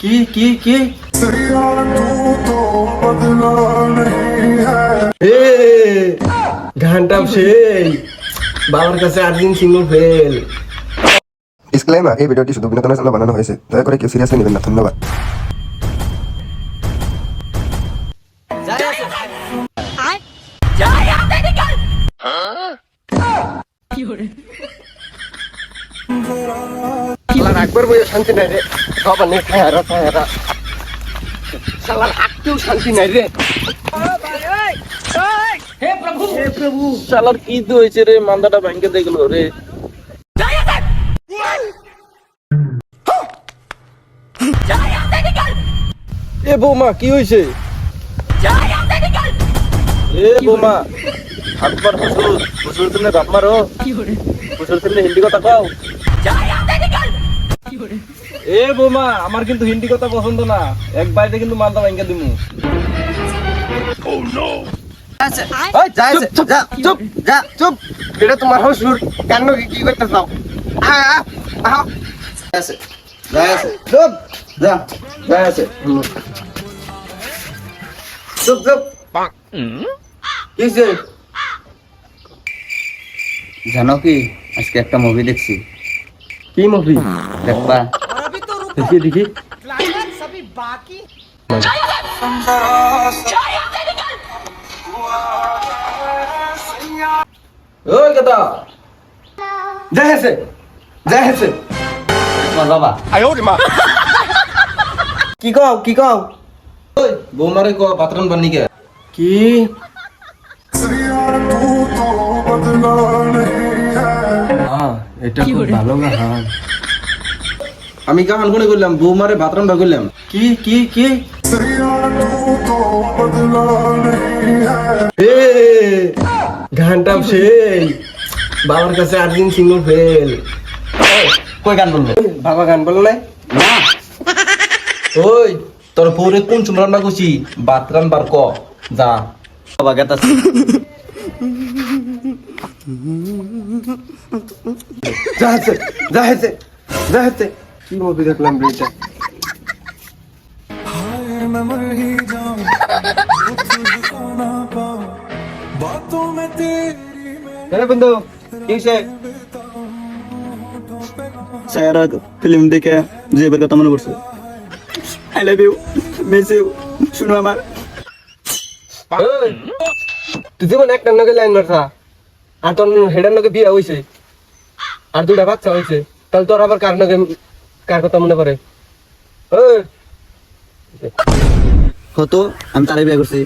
কি কি কি গানটা সেই বাবার কাছে আর্জিন সিঙ্গল ফেল ডিসক্লেমার এই ভিডিওটি শুধু বিনোদনের জন্য বানানো হয়েছে। দয়া করে কেউ সিরিয়াসলি নেবেন না। ধন্যবাদ। একবার বইয়ে শান্তি নাই রে। সবার নেই খায়ারা খায়ারা। শালার হাঁটতেও শান্তি নাই রে। শালার কি তো হয়েছে রে মান্দাটা ব্যাংকে দেখল রে। এ বৌমা কি হয়েছে? এ বৌমা একবার হুসুর হুসুর তুমি বাপ মারো। হুসুর তুমি হিন্দি কথা কও। এ বৌমা আমার কিন্তু হিন্দি কথা পছন্দ না। এক বাইরে কিন্তু মালদা ব্যাংকে দিমু। যা চুপ যা এটা তোমার হসুর কেন কি কি করতে চাও? আ আ আ এসে যা এসে। চুপ। যা যা এসে। চুপ চুপ। কিসে জানো কি? আজকে একটা মুভি দেখছি। কি মুভি দেখবা? দেখি দেখি ওই কথা যা এসে যা এসে তোমার বাবা কি কও কি কও ওই বৌমারে কো পাত্রন বানি কে কি হ্যাঁ, এটা খুব ভালো গান আমি গান গুনে করলাম বৌমারে বাথরুম বা করলাম কি কি কি? গানটা সেই বাবার কাছে আর্জিন সিঙ্গল ফেল কই গান বলল? বাবা গান বলে নাই? ওই তোর পরে কোন চুম রান্না করছি? বাতরান বার ক যা। বাবা গেতাস যা যা কি মুভি দেখলাম বন্ধু সারা ফিল্ম দেখে যে এবার কথা মনে পড়ছে। I love you miss you শুনো আমার। তুই যেমন একটা নগে লাইন মারছা আর তোর হেডার নগে বিয়ে হইছে আর দুটা বাচ্চা হইছে তাহলে তোর আবার কার নগে কার কথা মনে পড়ে? হতো আমি তারে বিয়ে করছি।